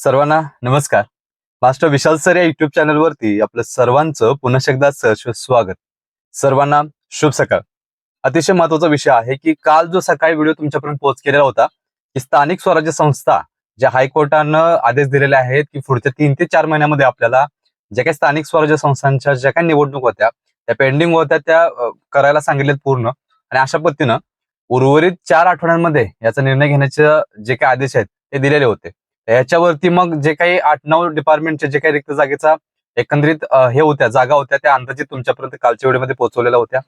सर्वांना नमस्कार. Master Vishal sir या युट्यूब चॅनलवरती आपलं सर्वांचं पुन्हा एकदा सहर्ष स्वागत. सर्वांना शुभ सकाळ. अतिशय महत्त्वाचा विषय आहे की काल जो सकाळी व्हिडिओ तुमच्यापर्यंत पोहोच केलेला होता की स्थानिक स्वराज्य संस्था ज्या हायकोर्टानं आदेश दिलेले आहेत की पुढच्या तीन ते चार महिन्यामध्ये आपल्याला ज्या काही स्थानिक स्वराज्य संस्थांच्या ज्या काही निवडणूक होत्या त्या पेंडिंग होत्या त्या करायला सांगितलेत पूर्ण. आणि अशा पद्धतीनं उर्वरित चार आठवड्यांमध्ये याचा निर्णय घेण्याचे जे काही आदेश आहेत ते दिलेले होते. याच्यावरती मग जे काही आठ नऊ डिपार्टमेंटचे जे काही रिक्त जागेचा एकंदरीत हे होत्या जागा होत्या त्या अंदाजित तुमच्यापर्यंत कालच्या व्हिडिओमध्ये पोहोचवलेल्या होत्या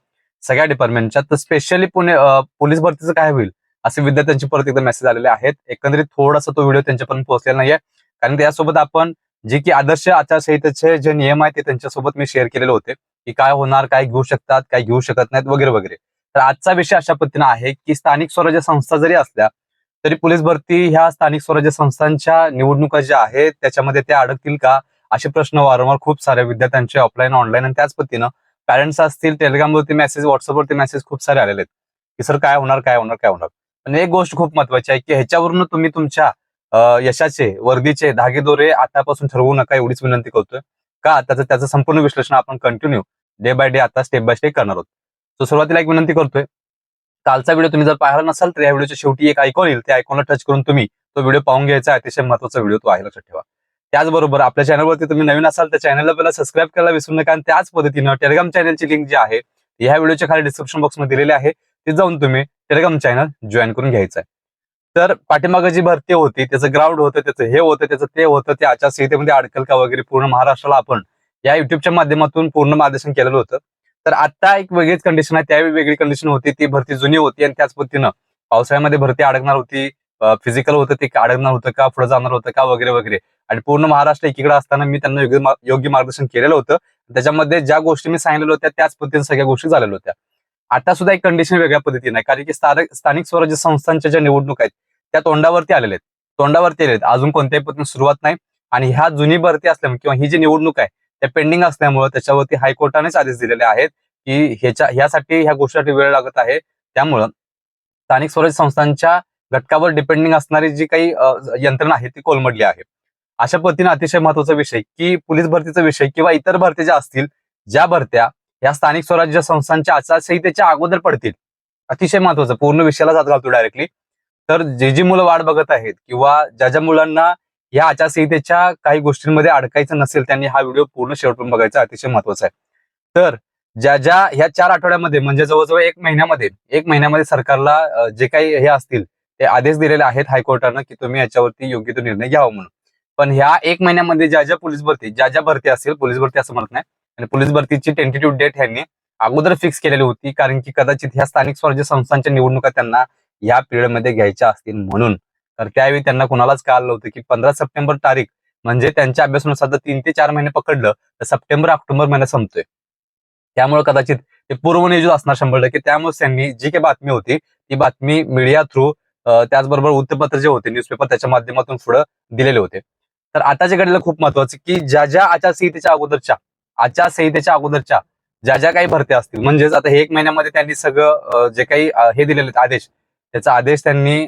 सगळ्या डिपार्टमेंटच्या तर स्पेशली पुणे पोलीस भरतीचं काय होईल? असे विद्यार्थ्यांचे परत एकदा मेसेज आलेले आहेत. एकंदरीत थोडासा तो व्हिडिओ त्यांच्यापर्यंत पोहोचलेला नाहीये. कारण त्यासोबत आपण जे की आदर्श आचारसंहितेचे जे नियम आहेत ते त्यांच्यासोबत मी शेअर केलेले होते. की काय होणार काय घेऊ शकतात काय घेऊ शकत नाहीत वगैरे वगैरे. तर आजचा विषय अशा पद्धतीने आहे की स्थानिक स्वराज्य संस्था जरी असल्या तरी पोलीस भरती ह्या स्थानिक स्वराज्य संस्थांच्या निवडणुका ज्या आहेत त्याच्यामध्ये त्या अडकतील का? असे प्रश्न वारंवार खूप साऱ्या विद्यार्थ्यांचे ऑफलाईन ऑनलाईन आणि त्याच पद्धतीनं पॅरेंट्स असतील टेलिग्रामवरती मेसेज व्हॉट्सअपवरती मेसेज खूप सारे आलेले आहेत. की सर काय होणार काय होणार काय होणार? पण एक गोष्ट खूप महत्वाची आहे की ह्याच्यावरून तुम्ही तुमच्या यशाचे वर्दीचे धागेदोरे आतापासून ठरवू नका एवढीच विनंती करतोय. का त्याचं त्याचं संपूर्ण विश्लेषण आपण कंटिन्यू डे बाय डे आता स्टेप बाय स्टेप करणार आहोत. तो सुरुवातीला एक विनंती करतोय कालचा व्हिडिओ तुम्ही जर पाहिला नसाल तर या व्हिडिओच्या शेवटी एक आयकॉन येईल. त्या आयकॉनला टच करून तुम्ही तो व्हिडिओ पाहून घ्यायचा अतिशय महत्त्वाचा व्हिडिओ तो आहे. लक्षात ठेवा. त्याचबरोबर आपल्या चॅनलवरती तुम्ही नवीन असाल तर चॅनलला पहिला सबस्क्राईब करायला विसरू नका. आणि त्याच पद्धतीनं टेलिग्राम चॅनलची लिंक जी आहे ह्या व्हिडिओच्या खाली डिस्क्रिप्शन बॉक्समध्ये दिलेली आहे. ते जाऊन तुम्ही टेलिग्राम चॅनल जॉईन करून घ्यायचं आहे. तर पाठीमागं जी भरती होती त्याचं ग्राउंड होतं त्याचं हे होतं त्याचं ते होतं ते आचारसंहितेमध्ये अडकल का वगैरे पूर्ण महाराष्ट्राला आपण या युट्यूबच्या माध्यमातून पूर्ण मार्गदर्शन केलेलं होतं. तर आता एक वेगळीच कंडिशन आहे त्यावेळी वेगळी कंडिशन होती ती भरती जुनी होती आणि त्याच पद्धतीनं पावसाळ्यामध्ये भरती अडकणार होती फिजिकल होतं ते अडकणार होतं का पुढे जाणार होतं का वगैरे वगैरे. आणि पूर्ण महाराष्ट्र एकीकडे असताना मी त्यांना योग्य योग्य मार्गदर्शन केलेलं होतं. त्याच्यामध्ये ज्या गोष्टी मी सांगितलेल्या होत्या त्याच पद्धतीने सगळ्या गोष्टी झालेल्या होत्या. आता सुद्धा एक कंडिशन वेगळ्या पद्धतीने आहे कारण की स्थानिक स्वराज्य संस्थांच्या ज्या निवडणूक आहेत त्या तोंडावरती आलेल्या आहेत. तोंडावरती आलेल्या आहेत. अजून कोणत्याही पद्धतीने सुरुवात नाही. आणि ह्या जुनी भरती असल्यामुळे किंवा ही जी निवडणूक आहे त्या पेंडिंग असल्यामुळे त्याच्यावरती हायकोर्टानेच आदेश दिलेले आहेत की ह्याच्या ह्यासाठी ह्या गोष्टीसाठी वेळ लागत आहे. त्यामुळं स्थानिक स्वराज्य संस्थांच्या घटकावर डिपेंडिंग असणारी जी काही यंत्रणा आहे ती कोलमडली आहे. अशा पद्धतीने अतिशय महत्त्वाचा विषय की पोलीस भरतीचा विषय किंवा इतर भरत्या ज्या असतील ज्या भरत्या या स्थानिक स्वराज्य संस्थांच्या आचारसंहितेच्या अगोदर पडतील अतिशय महत्वाचं. पूर्ण विषयाला जात घालतो डायरेक्टली तर जे जी मुलं वाट बघत आहेत किंवा ज्या ज्या मुलांना या आचारसंहितेच्या काही गोष्टींमध्ये अडकायचं नसेल त्यांनी हा व्हिडिओ पूर्ण शेवटून बघायचा अतिशय महत्त्वाचा आहे. तर ज्या ज्या ह्या चार आठवड्यामध्ये म्हणजे जवळजवळ एक महिन्यामध्ये एक महिन्यामध्ये सरकारला जे काही हे असतील ते आदेश दिलेले आहेत हायकोर्टानं की तुम्ही याच्यावरती योग्य तो निर्णय घ्यावा म्हणून. पण ह्या एक महिन्यामध्ये ज्या ज्या पोलीस भरती ज्या ज्या भरती असतील पोलीस भरती असं म्हणत नाही आणि पोलीस भरतीची टेंटेटिव्ह डेट ह्यांनी अगोदर फिक्स केलेली होती कारण की कदाचित ह्या स्थानिक स्वराज्य संस्थांच्या निवडणुका त्यांना या पिरियडमध्ये घ्यायच्या असतील म्हणून. तर त्यावेळी त्यांना कुणालाच कळलं होतं की पंधरा सप्टेंबर तारीख म्हणजे त्यांच्या अभ्यासानुसार जर तीन ते चार महिने पकडलं तर सप्टेंबर ऑक्टोबर महिना संपतोय. त्यामुळे कदाचित ते पूर्वनियोजित असणार शंभर टक्के. त्यामुळे त्यांनी जी काही बातमी होती ती बातमी मीडिया थ्रू त्याचबरोबर वृत्तपत्र जे होते न्यूजपेपर त्याच्या माध्यमातून पुढे दिलेले होते. तर आताच्या घडीला खूप महत्वाचं की ज्या ज्या आचारसंहितेच्या अगोदरच्या आचारसंहितेच्या अगोदरच्या ज्या ज्या काही भरत्या असतील म्हणजेच आता हे एक महिन्यामध्ये त्यांनी सगळं जे काही हे दिलेले आदेश त्याचा आदेश त्यांनी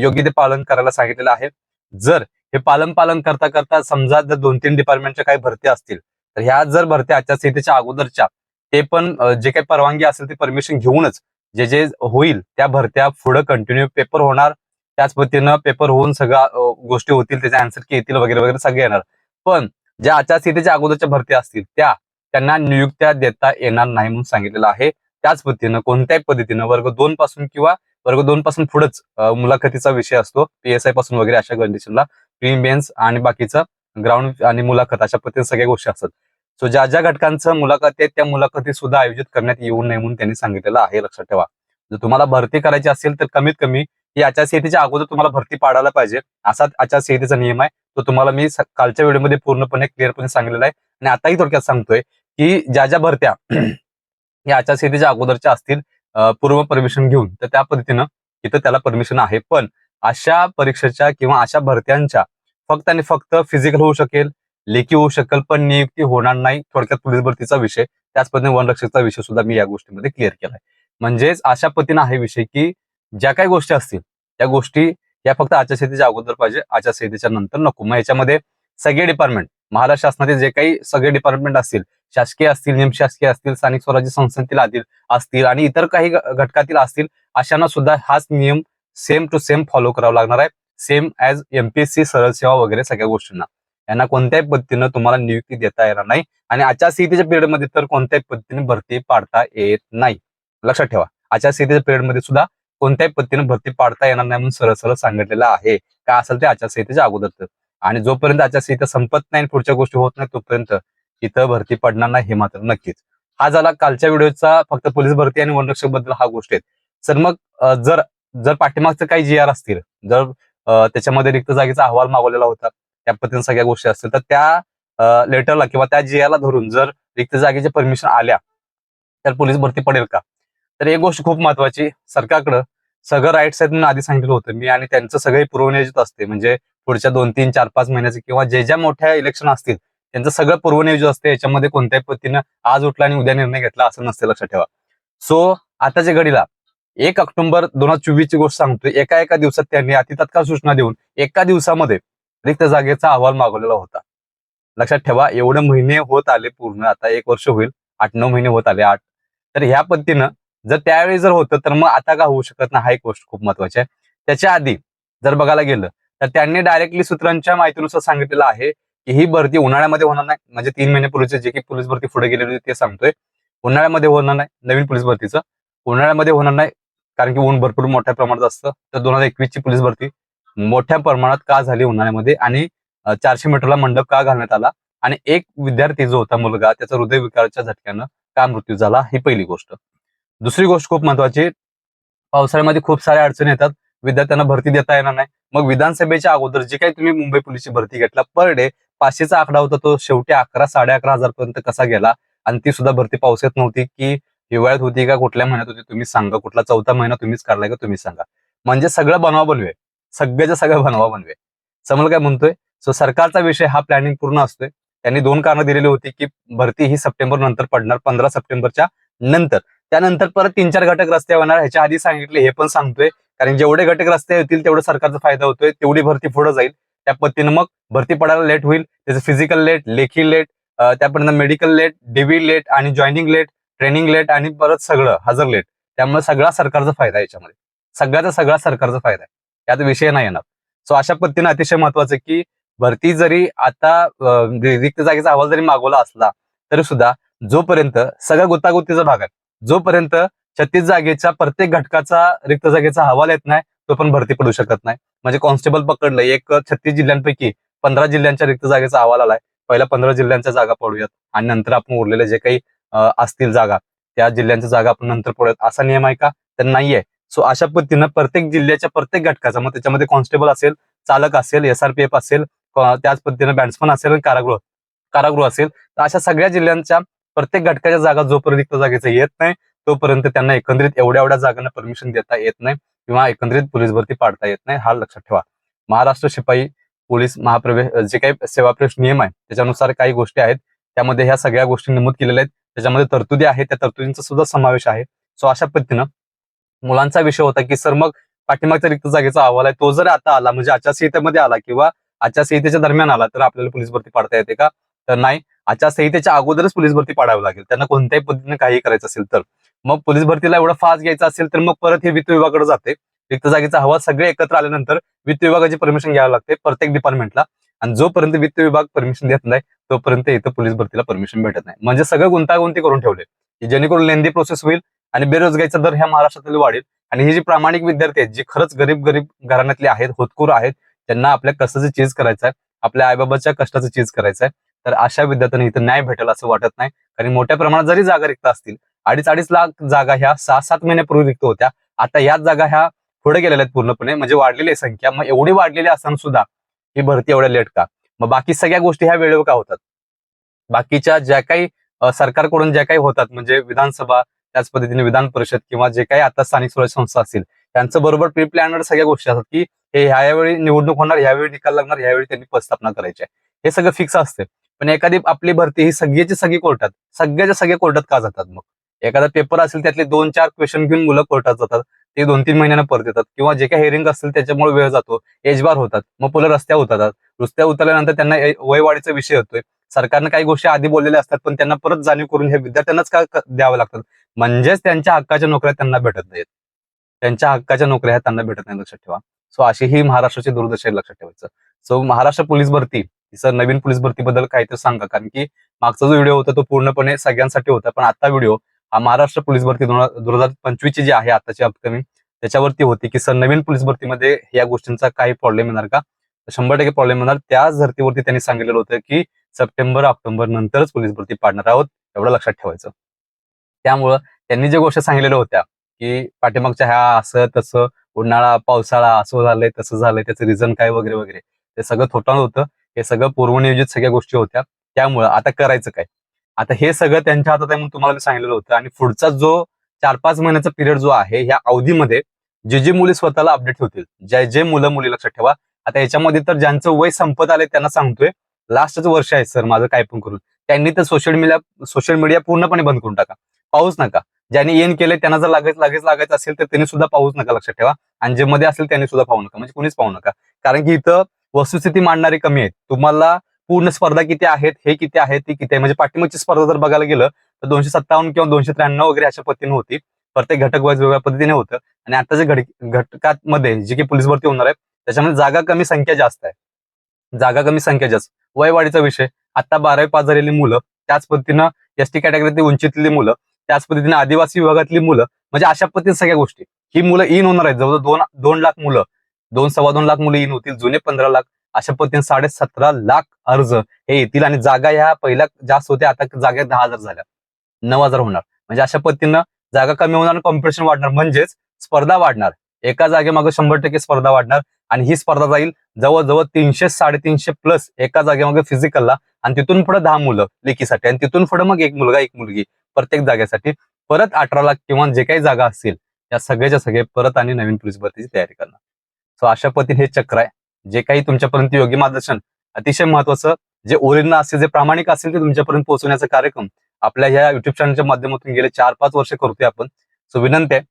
योग्य ते पालन करायला सांगितलेलं आहे. जर हे पालन पालन करता करता समजा जर दोन तीन डिपार्टमेंटच्या काही भरती असतील तर ह्या जर भरत्या आचारसंहितेच्या अगोदरच्या ते पण जे काही परवानगी असेल ते परमिशन घेऊनच जे जे होईल त्या भरत्या पुढे कंटिन्यू पेपर होणार. त्याच पद्धतीनं पेपर होऊन सगळ्या गोष्टी होतील त्याचे आन्सर की येतील वगैरे वगैरे सगळे येणार. पण ज्या आचारसंहितेच्या अगोदरच्या भरत्या असतील त्या त्यांना नियुक्त्या देता येणार नाही म्हणून सांगितलेलं आहे. त्याच पद्धतीनं कोणत्याही पद्धतीनं वर्ग दोन पासून किंवा वर्ग दोन पासून पुढेच मुलाखतीचा विषय असतो. पीएसआयपासून वगैरे अशा कंडिशनला प्री मेन्स आणि बाकीचं ग्राउंड आणि मुलाखत अशा पद्धतीने सगळ्या गोष्टी असतात. सो ज्या ज्या घटकांचं मुलाखती आहे त्या मुलाखती सुद्धा आयोजित करण्यात येऊ नये म्हणून त्यांनी सांगितलेलं आहे लक्षात ठेवा. जर तुम्हाला भरती करायची असेल तर कमीत कमी ही आचारसंहितेच्या अगोदर तुम्हाला भरती पाडायला पाहिजे. असा आचारसंहितेचा नियम आहे. तो तुम्हाला मी कालच्या व्हिडिओमध्ये पूर्णपणे क्लिअरपणे सांगितलेला आहे. आणि आताही थोडक्यात सांगतोय की ज्या ज्या भरत्या या आचारसंहितेच्या अगोदरच्या असतील पूर्व परमिशन घेऊन. तर त्या पद्धतीनं इथं त्याला परमिशन आहे. पण अशा परीक्षेच्या किंवा अशा भरत्यांच्या फक्त आणि फक्त फिजिकल होऊ शकेल लेखी होऊ शकेल पण नियुक्ती होणार नाही थोडक्यात पोलीस भरतीचा विषय. त्याच पद्धतीने वनरक्षकचा विषय सुद्धा मी या गोष्टीमध्ये क्लिअर केलाय. म्हणजेच अशा पद्धतीनं आहे विषय की ज्या काही गोष्टी असतील त्या गोष्टी या फक्त आचारसंहितेच्या अगोदर पाहिजे. आचारसंहितेच्या नंतर नको. मग याच्यामध्ये सगळे डिपार्टमेंट महाराष्ट्र शासनातील जे काही सगळे डिपार्टमेंट असतील शासकीय असतील निमशासकीय असतील स्थानिक स्वराज्य संस्थांतील आतील असतील आणि इतर काही घटकातील असतील अशांना सुद्धा हाच नियम सेम टू सेम फॉलो करावा लागणार आहे. सेम ऍज एमपीएससी सरळ सेवा वगैरे सगळ्या गोष्टींना. यांना कोणत्याही पद्धतीनं तुम्हाला नियुक्ती देता येणार नाही आणि आचारसंहितेच्या पिरियडमध्ये तर कोणत्याही पद्धतीने भरती पाडता येत नाही. लक्षात ठेवा. आचारसंहितेच्या पिरियडमध्ये सुद्धा कोणत्याही पद्धतीने भरती पाडता येणार नाही म्हणून सरळ सरळ सांगितलेलं आहे. काय असेल ते आचारसंहितेच्या अगोदर आणि जोपर्यंत आचारसंहिता संपत नाही आणि पुढच्या गोष्टी होत नाही तोपर्यंत इथं भरती पडणार नाही हे मात्र नक्कीच. हा झाला कालच्या व्हिडिओचा फक्त पोलीस भरती आणि वनरक्षकबद्दल हा गोष्ट आहे. सर मग जर जर पाठीमागचं काही जी आर असतील जर त्याच्यामध्ये रिक्त जागेचा अहवाल मागवलेला होता त्या पद्धतीने सगळ्या गोष्टी असतील तर त्या लेटरला किंवा त्या जी आरला धरून जर रिक्त जागेची परमिशन आल्या तर पोलीस भरती पडेल का? तर एक गोष्ट खूप महत्वाची सरकारकडं सगळं राईट्स आहेत म्हणून आधी सांगितलं होतं मी आणि त्यांचं सगळे पूर्वनियोजित असते. म्हणजे पुढच्या दोन तीन चार पाच महिन्याचे किंवा जे ज्या मोठ्या इलेक्शन असतील त्यांचं सगळं पूर्वनियोजित असते. याच्यामध्ये कोणत्याही पद्धतीनं आज उठला आणि उद्या निर्णय घेतला असं नसते लक्षात ठेवा. सो आताच्या घडीला एक ऑक्टोबर दोन हजार चोवीस ची गोष्ट सांगतोय. एका एका दिवसात त्यांनी अतितत्काळ सूचना देऊन एका दिवसामध्ये रिक्त जागेचा अहवाल मागवलेला होता. लक्षात ठेवा एवढे महिने होत आले पूर्ण. आता एक वर्ष होईल. आठ नऊ महिने होत आले. आठ. तर ह्या पद्धतीनं जर त्यावेळी जर होतं तर मग आता का होऊ शकत नाही? हा एक गोष्ट खूप महत्वाची आहे. त्याच्या आधी जर बघायला गेलं तर त्यांनी डायरेक्टली सूत्रांच्या माहितीनुसार सांगितलेलं आहे की ही भरती उन्हाळ्यामध्ये होणार नाही. म्हणजे तीन महिन्यापूर्वीचे जे काही पोलीस भरती पुढे गेलेली होती ते सांगतोय. उन्हाळ्यामध्ये होणार नाही नवीन पोलीस भरतीचं. उन्हाळ्यामध्ये होणार नाही कारण की ऊन भरपूर मोठ्या प्रमाणात असतं. तर दोन हजार एकवीस ची पोलीस भरती मोठ्या प्रमाणात का झाली उन्हाळ्यामध्ये? आणि चारशे मीटरला मंडप का घालण्यात आला? आणि एक विद्यार्थी जो होता मुलगा त्याचा हृदय विकाराच्या झटक्यानं का मृत्यू झाला? ही पहिली गोष्ट. दुसरी गोष्ट खूप महत्वाची पावसाळ्यामध्ये खूप साऱ्या अडचणी येतात. विद्यार्थ्यांना भरती देता येणार नाही. मग विधानसभेच्या अगोदर जे काही तुम्ही मुंबई पोलीसची भरती घेतला पर डे पाचशेचा आकडा होता तो शेवटी अकरा साडे अकरा हजार पर्यंत कसा गेला? आणि ती सुद्धा भरती पावसात नव्हती की हिवाळ्यात होती का कुठल्या महिन्यात होती तुम्ही सांगा. कुठला चौथा महिना तुम्हीच काढलाय का तुम्ही सांगा. म्हणजे सगळं बनवा बनवे. सगळ्याच्या सगळं बनवा बनवे. समोर काय म्हणतोय? सो सरकारचा विषय हा प्लॅनिंग पूर्ण असतोय. त्यांनी दोन कारणं दिलेली होती की भरती ही सप्टेंबर नंतर पडणार पंधरा सप्टेंबरच्या नंतर. त्यानंतर परत तीन चार घटक रस्ते होणार. ह्याच्या आधी सांगितले हे पण सांगतोय. कारण जेवढे घटक रस्ते होतील तेवढं सरकारचा फायदा होतोय. तेवढी भरती पुढे जाईल. त्या पद्धतीनं मग भरती पडायला लेट होईल. त्याचं फिजिकल लेट लेखी लेट त्यापर्यंत मेडिकल लेट डीव्ही लेट आणि जॉईनिंग लेट ट्रेनिंग लेट आणि परत सगळं हजर लेट त्यामुळे सगळा सरकारचा फायदा याच्यामध्ये. सगळ्याचा सगळा सरकारचा फायदा आहे. त्यात विषय नाही येणार. सो अशा पद्धतीनं अतिशय महत्वाचं आहे की भरती जरी आता रिक्त जागेचा अहवाल जरी मागवला असला तरी सुद्धा जोपर्यंत सगळ्या गुंतागुंतीचा भाग आहे जोपर्यंत छत्तीस जागेच्या प्रत्येक घटकाचा रिक्त जागेचा अहवाल येत नाही तो पण भरती पडू शकत नाही. म्हणजे कॉन्स्टेबल पकडलं एक छत्तीस जिल्ह्यांपैकी पंधरा जिल्ह्यांच्या रिक्त जागेचा अहवाल आलाय. पहिल्या पंधरा जिल्ह्यांच्या जागा पडूयात. आणि नंतर आपण उरलेले जे काही असतील जागा त्या जिल्ह्यांच्या जागा आपण नंतर पडूयात. असा नियम आहे का? तर नाहीये. सो अशा पद्धतीनं प्रत्येक जिल्ह्याच्या प्रत्येक घटकाचा मग त्याच्यामध्ये कॉन्स्टेबल असेल चालक असेल एसआरपीएफ असेल त्याच पद्धतीनं बॅट्समन असेल आणि कारागृह कारागृह असेल. तर अशा सगळ्या जिल्ह्यांच्या प्रत्येक घटकाच्या जागा जोपर्यंत रिक्त जागेचं येत नाही तोपर्यंत त्यांना एकंदरीत एवढ्या एवढ्या जागांना परमिशन देता येत नाही किंवा एकंदरीत पोलीस भरती पाडता येत नाही हा लक्षात ठेवा. महाराष्ट्र शिपाई पोलीस महाप्रवेश जे काही सेवा प्रवेश नियम आहे त्याच्यानुसार काही गोष्टी आहेत त्यामध्ये ह्या सगळ्या गोष्टी नमूद केलेल्या आहेत. त्याच्यामध्ये तरतुदी आहेत त्या तरतुदींचा सुद्धा समावेश आहे. सो अशा पद्धतीनं मुलांचा विषय होता की सर मग पाठीमागच्या रिक्त जागेचा अहवाल आहे तो जर आता आला म्हणजे आचारसंहितेमध्ये आला किंवा आचारसंहितेच्या दरम्यान आला तर आपल्याला पोलीस भरती पाडता येते का? तर नाही आचारसंहितेच्या अगोदरच पोलीस भरती पाडावी लागेल. त्यांना कोणत्याही पद्धतीने काही करायचं असेल तर. मग पोलीस भरतीला एवढा फास्ट घ्यायचा असेल तर मग परत हे वित्त विभागाकडे जाते. रिक्त जागेचा हवा सगळे एकत्र आल्यानंतर वित्त विभागाची परमिशन घ्यावी लागते प्रत्येक डिपार्टमेंटला आणि जोपर्यंत वित्त विभाग परमिशन देत नाही तोपर्यंत इथं पोलीस भरतीला परमिशन भेटत नाही. म्हणजे सगळं गुंतागुंती करून ठेवले. की जेणेकरून लेंदी प्रोसेस होईल आणि बेरोजगारीचा दर ह्या महाराष्ट्रातील वाढेल. आणि हे जे प्रामाणिक विद्यार्थी आहेत जे खरंच गरीब गरीब घराण्यातले आहेत होतकूर आहेत त्यांना आपल्या कष्टाचं चीज करायचं आहे आपल्या आईबाबाच्या कष्टाचं चीज करायचं आहे तर अशा विद्यार्थ्यांना इथं न्याय भेटेल असं वाटत नाही. कारण मोठ्या प्रमाणात जरी जागा रिक्त असतील अडीच अडीच लाख जागा ह्या सहा सात महिन्यापूर्वी रिक्त होत्या. आता याच जागा ह्या पुढे गेलेल्या आहेत पूर्णपणे. म्हणजे वाढलेली आहे संख्या. मग एवढी वाढलेली असताना सुद्धा ही भरती एवढ्या लेट का? मग बाकी सगळ्या गोष्टी ह्या वेळेवर का होतात? बाकीच्या ज्या काही सरकारकडून ज्या काही होतात म्हणजे विधानसभा त्याच पद्धतीने विधान परिषद किंवा जे काही आता स्थानिक स्वराज्य संस्था असतील त्यांचं बरोबर प्री प्लॅनर सगळ्या गोष्टी असतात की हे ह्यावेळी निवडणूक होणार ह्यावेळी निकाल लागणार ह्यावेळी त्यांनी प्रस्थापना करायची आहे. हे सगळं फिक्स असते पण एखादी आपली भरती ही सगळ्याची सगळी कोर्टात सगळ्याच्या सगळ्या कोर्टात का जातात मग? एखादा पेपर असेल त्यातले दोन चार क्वेश्चन घेऊन मुलं कोर्टात जातात ते दोन तीन महिन्यानं परत येतात. किंवा जे काही हेरिंग असतील त्याच्यामुळे वेळ जातो एजबार होतात मग पुलं रस्त्यावर उतरतात. रस्त्यावर उतरल्यानंतर त्यांना वयवाढीचा विषय होतोय सरकारनं काही गोष्टी आधी बोललेल्या असतात पण त्यांना परत जाणीव करून हे विद्यार्थ्यांनाच का द्यावं लागतात? म्हणजेच त्यांच्या हक्काच्या नोकऱ्या त्यांना भेटत नाहीत. त्यांच्या हक्काच्या नोकऱ्या त्यांना भेटत नाही लक्षात ठेवा. सो अशी ही महाराष्ट्राची दुर्दशा लक्षात ठेवायचं. सो महाराष्ट्र पोलीस भरती सर नवीन पोलीस भरतीबद्दल काहीतरी सांगा कारण की मागचा जो व्हिडिओ होता तो पूर्णपणे सगळ्यांसाठी होता पण आता व्हिडिओ हा महाराष्ट्र पोलीस भरती दोन हजार पंचवीसची जी आहे आताची अपकमिंग त्याच्यावरती होती की सर नवीन पोलीस भरतीमध्ये या गोष्टींचा काही प्रॉब्लेम येणार का? शंभर टक्के प्रॉब्लेम येणार. त्याच धर्तीवरती त्यांनी सांगितलेलं होतं की सप्टेंबर ऑक्टोबर नंतरच पोलीस भरती पाडणार आहोत एवढं लक्षात ठेवायचं. त्यामुळं त्यांनी ज्या गोष्टी सांगितलेल्या होत्या की पाठीमागच्या ह्या असं तसं उन्हाळा पावसाळा असं झालंय तसं झालंय त्याचं रिझन काय वगैरे वगैरे. ते सगळं थोटाळ होतं. हे सगळं पूर्वनियोजित सगळ्या गोष्टी होत्या. त्यामुळं आता करायचं काय? आता हे सगळं त्यांच्या हातात आहे म्हणून तुम्हाला मी सांगितलेलं होतं. आणि पुढचा जो चार पाच महिन्याचा पिरियड जो आहे ह्या अवधीमध्ये जे जे मुली स्वतःला अपडेट होतील जे जे मुलं मुली लक्षात ठेवा. आता याच्यामध्ये तर ज्यांचं वय संपत आलंय त्यांना सांगतोय लास्टच वर्ष आहे सर माझं काय पण करून. त्यांनी तर सोशल मीडिया सोशल मीडिया पूर्णपणे बंद करून टाका. पाहूच नका. ज्यांनी येन केले त्यांना जर लागेच लागेच लागायचं असेल तर त्यांनी सुद्धा पाहूच नका लक्षात ठेवा. आणि जे मध्ये असेल त्यांनी सुद्धा पाहू नका. म्हणजे कोणीच पाहू नका. कारण की इथं वस्तुस्थिती मांडणारे कमी आहेत. तुम्हाला पूर्ण स्पर्धा किती आहेत हे किती आहेत ती किती आहे? म्हणजे पाठिंबाची स्पर्धा जर बघायला गेलं तर दोनशे सत्तावन्न किंवा दोनशे त्र्याण्णव वगैरे अशा पद्धतीने होती. प्रत्येक घटक वाईज वेगळ्या पद्धतीने होतं. आणि आता जे घट घटकांमध्ये जी की पोलीस भरती होणार आहे त्याच्यामध्ये जागा कमी संख्या जास्त आहे. जागा कमी संख्या जास्त. वयवाढीचा विषय. आता बारावी पास झालेली मुलं त्याच पद्धतीनं एस टी कॅटेगरीतली उंचीतली मुलं त्याच पद्धतीने आदिवासी विभागातली मुलं म्हणजे अशा पद्धतीने सगळ्या गोष्टी. ही मुलं इन होणार आहेत. जवळजवळ दोन दोन लाख मुलं दोन सव्वा दोन लाख मुलं इन होतील जुने पंधरा लाख अशा पद्धतीने साडे सतरा लाख अर्ज हे येतील आणि जागा ह्या पहिल्या जास्त होत्या आता जागा दहा हजार झाल्या. नऊ हजार होणार. म्हणजे अशा पद्धतीनं जागा कमी होणार आणि कॉम्पिटिशन वाढणार. म्हणजेच स्पर्धा वाढणार. एका जागेमागे शंभर टक्के स्पर्धा वाढणार. आणि ही स्पर्धा जाईल जवळजवळ तीनशे साडेतीनशे प्लस एका जागेमागे फिजिकलला आणि तिथून पुढे दहा मुलं लेखीसाठी आणि तिथून पुढे मग एक मुलगा एक मुलगी प्रत्येक जागेसाठी. परत अठरा लाख किंवा जे काही जागा असतील या सगळ्याच्या सगळे परत आणि नवीन पोलीस भरतीची तयारी करणार. सो अशा पद्धतीने हे चक्र आहे. जे काही तुमच्यापर्यंत योग्य मार्गदर्शन अतिशय महत्वाचं. जे ओरिजिनल असेल जे प्रामाणिक असेल ते तुमच्यापर्यंत पोहोचवण्याचा कार्यक्रम आपल्या ह्या युट्यूब चॅनलच्या माध्यमातून गेले चार पाच वर्ष करतोय आपण. सो विनंती आहे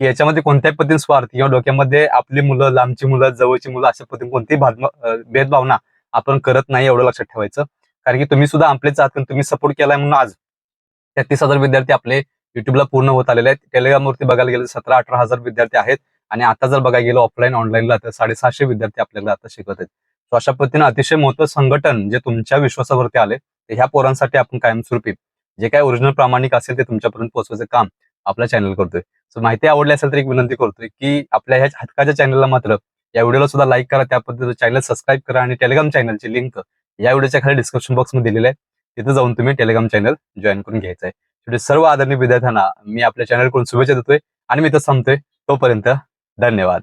याच्यामध्ये कोणत्याही पद्धतीने स्वार्थ किंवा डोक्यामध्ये आपली मुलं लांबची मुलं जवळची मुलं अशा पद्धतीने कोणतीही भेदभावना आपण करत नाही एवढं लक्षात ठेवायचं. कारण की तुम्ही सुद्धा आपलेच आहात तुम्ही सपोर्ट केलाय म्हणून आज तेहतीस हजार विद्यार्थी आपले युट्यूबला पूर्ण होत आलेले आहेत. टेलिग्रामवरती बघायला गेलं सतरा अठरा हजार विद्यार्थी आहेत आणि आता जर बघायला गेलं ऑफलाईन ऑनलाईनला तर साडेसहाशे विद्यार्थी आपल्याला आता शिकवत आहेत. सो अशा पद्धतीने अतिशय मोठं संघटन जे तुमच्या विश्वासावरती आले ह्या पोरांसाठी आपण कायमस्वरूपी जे काय ओरिजिनल प्रामाणिक असेल ते तुमच्यापर्यंत पोहोचवायचं काम आपला चॅनल करतोय. सो माहिती आवडली असेल तर एक विनंती करतोय की आपल्या ह्या हक्काच्या चॅनलला मात्र या व्हिडिओला सुद्धा लाईक करा. त्या पद्धतीचं चॅनल सबस्क्राईब करा आणि टेलिग्राम चॅनलची लिंक या व्हिडिओच्या खाली डिस्क्रिप्शन बॉक्समध्ये दिलेली आहे. तिथे जाऊन तुम्ही टेलिग्राम चॅनल जॉईन करून घ्यायचं आहे. शेवटी सर्व आदरणीय विद्यार्थ्यांना मी आपल्या चॅनलकडून शुभेच्छा देतोय आणि मी तर संपतोय. तोपर्यंत धन्यवाद.